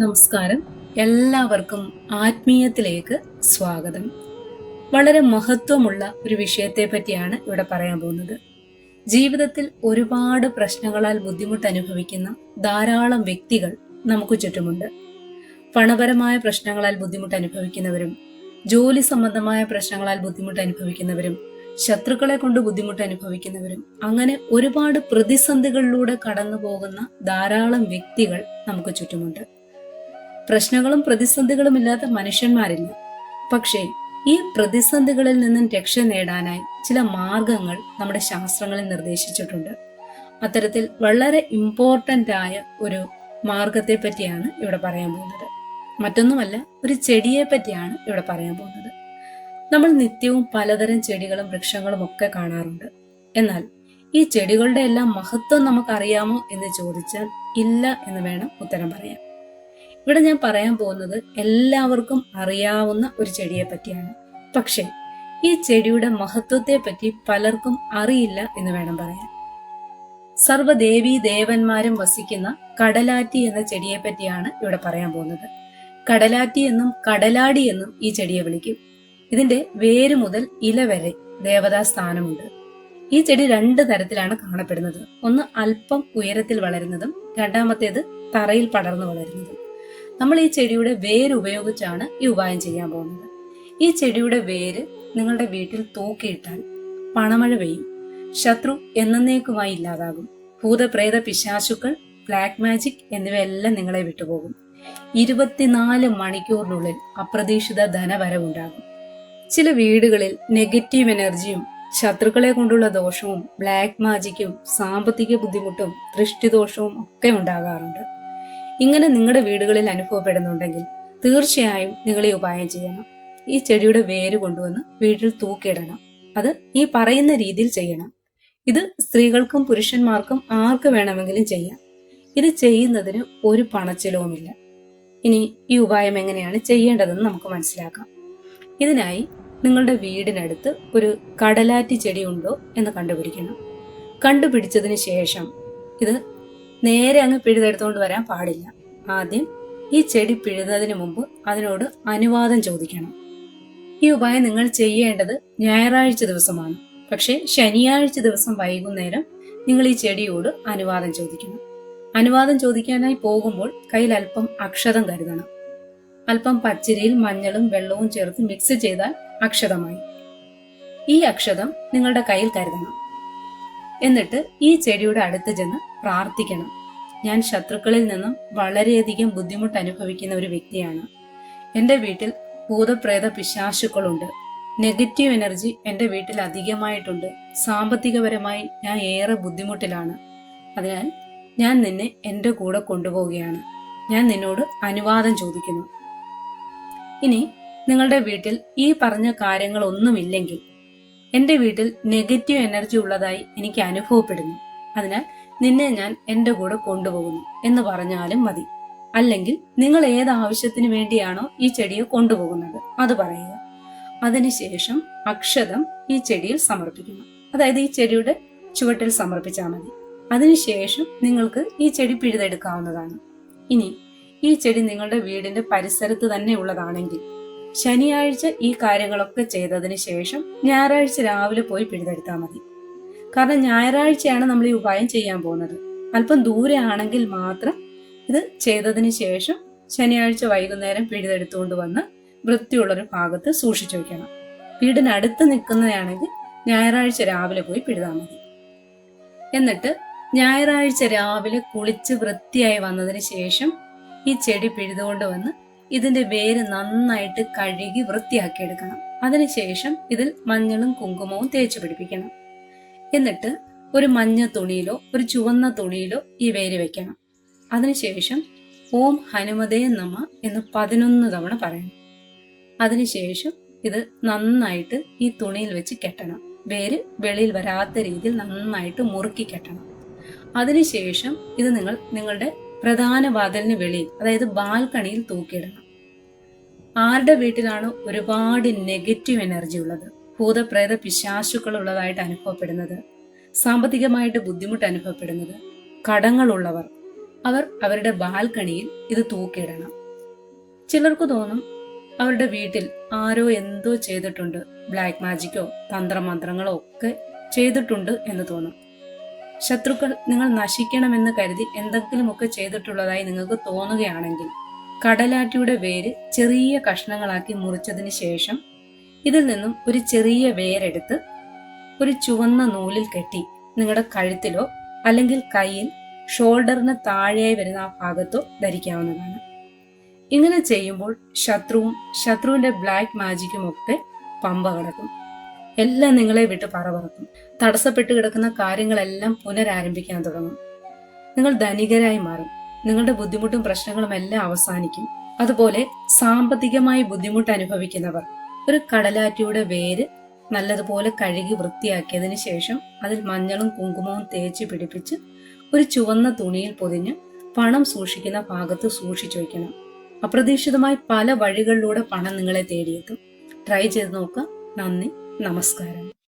നമസ്കാരം. എല്ലാവർക്കും ആത്മീയത്തിലേക്ക് സ്വാഗതം. വളരെ മഹത്വമുള്ള ഒരു വിഷയത്തെ പറ്റിയാണ് ഇവിടെ പറയാൻ പോകുന്നത്. ജീവിതത്തിൽ ഒരുപാട് പ്രശ്നങ്ങളാൽ ബുദ്ധിമുട്ട് അനുഭവിക്കുന്ന ധാരാളം വ്യക്തികൾ നമുക്ക് ചുറ്റുമുണ്ട്. പണപരമായ പ്രശ്നങ്ങളാൽ ബുദ്ധിമുട്ട് അനുഭവിക്കുന്നവരും ജോലി സംബന്ധമായ പ്രശ്നങ്ങളാൽ ബുദ്ധിമുട്ട് അനുഭവിക്കുന്നവരും ശത്രുക്കളെ കൊണ്ട് ബുദ്ധിമുട്ട് അനുഭവിക്കുന്നവരും അങ്ങനെ ഒരുപാട് പ്രതിസന്ധികളിലൂടെ കടന്നു പോകുന്ന ധാരാളം വ്യക്തികൾ നമുക്ക് ചുറ്റുമുണ്ട്. പ്രശ്നങ്ങളും പ്രതിസന്ധികളും ഇല്ലാത്ത മനുഷ്യന്മാരില്ല. പക്ഷേ ഈ പ്രതിസന്ധികളിൽ നിന്നും രക്ഷ നേടാനായി ചില മാർഗങ്ങൾ നമ്മുടെ ശാസ്ത്രങ്ങളിൽ നിർദ്ദേശിച്ചിട്ടുണ്ട്. അത്തരത്തിൽ വളരെ ഇമ്പോർട്ടന്റ് ആയ ഒരു മാർഗത്തെ പറ്റിയാണ് ഇവിടെ പറയാൻ പോകുന്നത്. മറ്റൊന്നുമല്ല ഒരു ചെടിയെ പറ്റിയാണ് ഇവിടെ പറയാൻ പോകുന്നത്. നമ്മൾ നിത്യവും പലതരം ചെടികളും വൃക്ഷങ്ങളും ഒക്കെ കാണാറുണ്ട്. എന്നാൽ ഈ ചെടികളുടെ എല്ലാം മഹത്വം നമുക്കറിയാമോ എന്ന് ചോദിച്ചാൽ ഇല്ല എന്ന് വേണം ഉത്തരം പറയാൻ. ഇവിടെ ഞാൻ പറയാൻ പോകുന്നത് എല്ലാവർക്കും അറിയാവുന്ന ഒരു ചെടിയെ പറ്റിയാണ്. പക്ഷെ ഈ ചെടിയുടെ മഹത്വത്തെ പറ്റി പലർക്കും അറിയില്ല എന്ന് വേണം പറയാൻ. സർവദേവീ ദേവന്മാരും വസിക്കുന്ന കടലാറ്റി എന്ന ചെടിയെ പറ്റിയാണ് ഇവിടെ പറയാൻ പോകുന്നത്. കടലാറ്റി എന്നും കടലാടി എന്നും ഈ ചെടിയെ വിളിക്കും. ഇതിന്റെ വേര് മുതൽ ഇല വരെ ദേവതാ സ്ഥാനമുണ്ട്. ഈ ചെടി രണ്ട് തരത്തിലാണ് കാണപ്പെടുന്നത്. ഒന്ന് അല്പം ഉയരത്തിൽ വളരുന്നതും രണ്ടാമത്തേത് തറയിൽ പടർന്നു വളരുന്നതും. നമ്മൾ ഈ ചെടിയുടെ വേര് ഉപയോഗിച്ചാണ് ഈ ഉപായം ചെയ്യാൻ പോകുന്നത്. ഈ ചെടിയുടെ വേര് നിങ്ങളുടെ വീട്ടിൽ തൂക്കിയിട്ടാൽ പണമഴ പെയ്യും. ശത്രു എന്നേക്കുമായി ഇല്ലാതാകും. ഭൂതപ്രേത പിശാശുക്കൾ ബ്ലാക്ക് മാജിക് എന്നിവയെല്ലാം നിങ്ങളെ വിട്ടുപോകും. ഇരുപത്തിനാല് മണിക്കൂറിനുള്ളിൽ അപ്രതീക്ഷിത ധനവരവുണ്ടാകും. ചില വീടുകളിൽ നെഗറ്റീവ് എനർജിയും ശത്രുക്കളെ കൊണ്ടുള്ള ദോഷവും ബ്ലാക്ക് മാജിക്കും സാമ്പത്തിക ബുദ്ധിമുട്ടും ദൃഷ്ടിദോഷവും ഒക്കെ ഉണ്ടാകാറുണ്ട്. ഇങ്ങനെ നിങ്ങളുടെ വീടുകളിൽ അനുഭവപ്പെടുന്നുണ്ടെങ്കിൽ തീർച്ചയായും നിങ്ങൾ ഈ ഉപായം ചെയ്യണം. ഈ ചെടിയുടെ വേര് കൊണ്ടുവന്ന് വീട്ടിൽ തൂക്കിയിടണം. അത് ഈ പറയുന്ന രീതിയിൽ ചെയ്യണം. ഇത് സ്ത്രീകൾക്കും പുരുഷന്മാർക്കും ആർക്ക് വേണമെങ്കിലും ചെയ്യാം. ഇത് ചെയ്യുന്നതിന് ഒരു പണച്ചിലവുമില്ല. ഇനി ഈ ഉപായം എങ്ങനെയാണ് ചെയ്യേണ്ടതെന്ന് നമുക്ക് മനസ്സിലാക്കാം. ഇതിനായി നിങ്ങളുടെ വീടിനടുത്ത് ഒരു കടലാറ്റി ചെടി ഉണ്ടോ എന്ന് കണ്ടുപിടിക്കണം. കണ്ടുപിടിച്ചതിന് ശേഷം ഇത് നേരെ അങ്ങ് പിഴുതെടുത്തുകൊണ്ട് വരാൻ പാടില്ല. ആദ്യം ഈ ചെടി പിഴുന്നതിന് മുമ്പ് അതിനോട് അനുവാദം ചോദിക്കണം. ഈ ഉപായം നിങ്ങൾ ചെയ്യേണ്ടത് ഞായറാഴ്ച ദിവസമാണ്. പക്ഷേ ശനിയാഴ്ച ദിവസം വൈകുന്നേരം നിങ്ങൾ ഈ ചെടിയോട് അനുവാദം ചോദിക്കണം. അനുവാദം ചോദിക്കാനായി പോകുമ്പോൾ കയ്യിൽ അല്പം അക്ഷതം കരുതണം. അല്പം പച്ചരിയിൽ മഞ്ഞളും വെള്ളവും ചേർത്ത് മിക്സ് ചെയ്താൽ അക്ഷതമായി. ഈ അക്ഷതം നിങ്ങളുടെ കയ്യിൽ കരുതണം. എന്നിട്ട് ഈ ചെടിയുടെ അടുത്ത് ചെന്ന് പ്രാർത്ഥിക്കണം. ഞാൻ ശത്രുക്കളിൽ നിന്നും വളരെയധികം ബുദ്ധിമുട്ട് അനുഭവിക്കുന്ന ഒരു വ്യക്തിയാണ്. എന്റെ വീട്ടിൽ ഭൂതപ്രേത പിശാശുക്കളുണ്ട്. നെഗറ്റീവ് എനർജി എന്റെ വീട്ടിൽ അധികമായിട്ടുണ്ട്. സാമ്പത്തികപരമായി ഞാൻ ഏറെ ബുദ്ധിമുട്ടിലാണ്. അതിനാൽ ഞാൻ നിന്നെ എന്റെ കൂടെ കൊണ്ടുപോവുകയാണ്. ഞാൻ നിന്നോട് അനുവാദം ചോദിക്കുന്നു. ഇനി നിങ്ങളുടെ വീട്ടിൽ ഈ പറഞ്ഞ കാര്യങ്ങളൊന്നുമില്ലെങ്കിൽ എന്റെ വീട്ടിൽ നെഗറ്റീവ് എനർജി ഉള്ളതായി എനിക്ക് അനുഭവപ്പെടുന്നു. അതിനാൽ നിന്നെ ഞാൻ എന്റെ കൂടെ കൊണ്ടുപോകുന്നു എന്ന് പറഞ്ഞാലും മതി. അല്ലെങ്കിൽ നിങ്ങൾ ഏത് ആവശ്യത്തിന് വേണ്ടിയാണോ ഈ ചെടിയെ കൊണ്ടുപോകുന്നത് അത് പറയുക. അതിനുശേഷം അക്ഷതം ഈ ചെടിയിൽ സമർപ്പിക്കുന്നു. അതായത് ഈ ചെടിയുടെ ചുവട്ടിൽ സമർപ്പിച്ചാൽ മതി. അതിനുശേഷം നിങ്ങൾക്ക് ഈ ചെടി പിഴുതെടുക്കാവുന്നതാണ്. ഇനി ഈ ചെടി നിങ്ങളുടെ വീടിന്റെ പരിസരത്ത് തന്നെ ഉള്ളതാണെങ്കിൽ ശനിയാഴ്ച ഈ കാര്യങ്ങളൊക്കെ ചെയ്തതിന് ശേഷം ഞായറാഴ്ച രാവിലെ പോയി പിഴുതെടുത്താൽ മതി. കാരണം ഞായറാഴ്ചയാണ് നമ്മൾ ഈ ഉപായം ചെയ്യാൻ പോകുന്നത്. അല്പം ദൂരെ ആണെങ്കിൽ മാത്രം ഇത് ചെയ്തതിന് ശേഷം ശനിയാഴ്ച വൈകുന്നേരം പിഴുതെടുത്തുകൊണ്ട് വന്ന് വൃത്തിയുള്ളൊരു ഭാഗത്ത് സൂക്ഷിച്ചു വെക്കണം. വീടിനടുത്ത് നിൽക്കുന്നതാണെങ്കിൽ ഞായറാഴ്ച രാവിലെ പോയി പിഴുതാൽ മതി. എന്നിട്ട് ഞായറാഴ്ച രാവിലെ കുളിച്ച് വൃത്തിയായി വന്നതിന് ശേഷം ഈ ചെടി പിഴുതുകൊണ്ട് വന്ന് ഇതിന്റെ വേര് നന്നായിട്ട് കഴുകി വൃത്തിയാക്കിയെടുക്കണം അതിനുശേഷം ഇതിൽ മഞ്ഞളും കുങ്കുമവും തേച്ചു പിടിപ്പിക്കണം. എന്നിട്ട് ഒരു മഞ്ഞ തുണിയിലോ ഒരു ചുവന്ന തുണിയിലോ ഈ വേര് വെക്കണം. അതിനുശേഷം ഓം ഹനുമതേ നമ എന്ന് പതിനൊന്ന് തവണ പറയണം. അതിനുശേഷം ഇത് നന്നായിട്ട് ഈ തുണിയിൽ വെച്ച് കെട്ടണം. വേര് വെളിയിൽ വരാത്ത രീതിയിൽ നന്നായിട്ട് മുറുക്കി കെട്ടണം. അതിനുശേഷം ഇത് നിങ്ങൾ നിങ്ങളുടെ പ്രധാന വാതിലിന് വെളിയിൽ അതായത് ബാൽക്കണിയിൽ തൂക്കിയിടണം. ആരുടെ വീട്ടിലാണ് ഒരുപാട് നെഗറ്റീവ് എനർജി ഉള്ളത്? ഭൂതപ്രേത പിശാശുക്കൾ ഉള്ളതായിട്ട് അനുഭവപ്പെടുന്നത് സാമ്പത്തികമായിട്ട് ബുദ്ധിമുട്ട് അനുഭവപ്പെടുന്നത് കടങ്ങളുള്ളവർ അവർ അവരുടെ ബാൽക്കണിയിൽ ഇത് തൂക്കിയിടണം. ചിലർക്ക് തോന്നും അവരുടെ വീട്ടിൽ ആരോ എന്തോ ചെയ്തിട്ടുണ്ട് ബ്ലാക്ക് മാജിക്കോ തന്ത്രമന്ത്രങ്ങളോ ഒക്കെ ചെയ്തിട്ടുണ്ട് എന്ന് തോന്നും. ശത്രുക്കൾ നിങ്ങൾ നശിക്കണമെന്ന് കരുതി എന്തെങ്കിലുമൊക്കെ ചെയ്തിട്ടുള്ളതായി നിങ്ങൾക്ക് തോന്നുകയാണെങ്കിൽ കടലാറ്റിയുടെ വേര് ചെറിയ കഷ്ണങ്ങളാക്കി മുറിച്ചതിന് ശേഷം ഇതിൽ നിന്നും ഒരു ചെറിയ വേരെടുത്ത് ഒരു ചുവന്ന നൂലിൽ കെട്ടി നിങ്ങളുടെ കഴുത്തിലോ അല്ലെങ്കിൽ കയ്യിൽ ഷോൾഡറിന് താഴെയായി വരുന്ന ആ ഭാഗത്തോ ധരിക്കാവുന്നതാണ്. ഇങ്ങനെ ചെയ്യുമ്പോൾ ശത്രുവും ശത്രുവിന്റെ ബ്ലാക്ക് മാജിക്കും ഒക്കെ പമ്പ കടക്കും. എല്ലാം നിങ്ങളെ വിട്ട് പറവറക്കും. തടസ്സപ്പെട്ട് കിടക്കുന്ന കാര്യങ്ങളെല്ലാം പുനരാരംഭിക്കാൻ തുടങ്ങും. നിങ്ങൾ ധനികരായി മാറും. നിങ്ങളുടെ ബുദ്ധിമുട്ടും പ്രശ്നങ്ങളും എല്ലാം അവസാനിക്കും. അതുപോലെ സാമ്പത്തികമായി ബുദ്ധിമുട്ട് അനുഭവിക്കുന്നവർ ഒരു കടലാറ്റിയുടെ വേര് നല്ലതുപോലെ കഴുകി വൃത്തിയാക്കിയതിനു ശേഷം അതിൽ മഞ്ഞളും കുങ്കുമവും തേച്ച് പിടിപ്പിച്ച് ഒരു ചുവന്ന തുണിയിൽ പൊതിഞ്ഞ് പണം സൂക്ഷിക്കുന്ന ഭാഗത്ത് സൂക്ഷിച്ചു വയ്ക്കണം. അപ്രതീക്ഷിതമായി പല വഴികളിലൂടെ പണം നിങ്ങളെ തേടിയെത്തും. ട്രൈ ചെയ്ത് നോക്കുക നന്ദി. നമസ്കാരം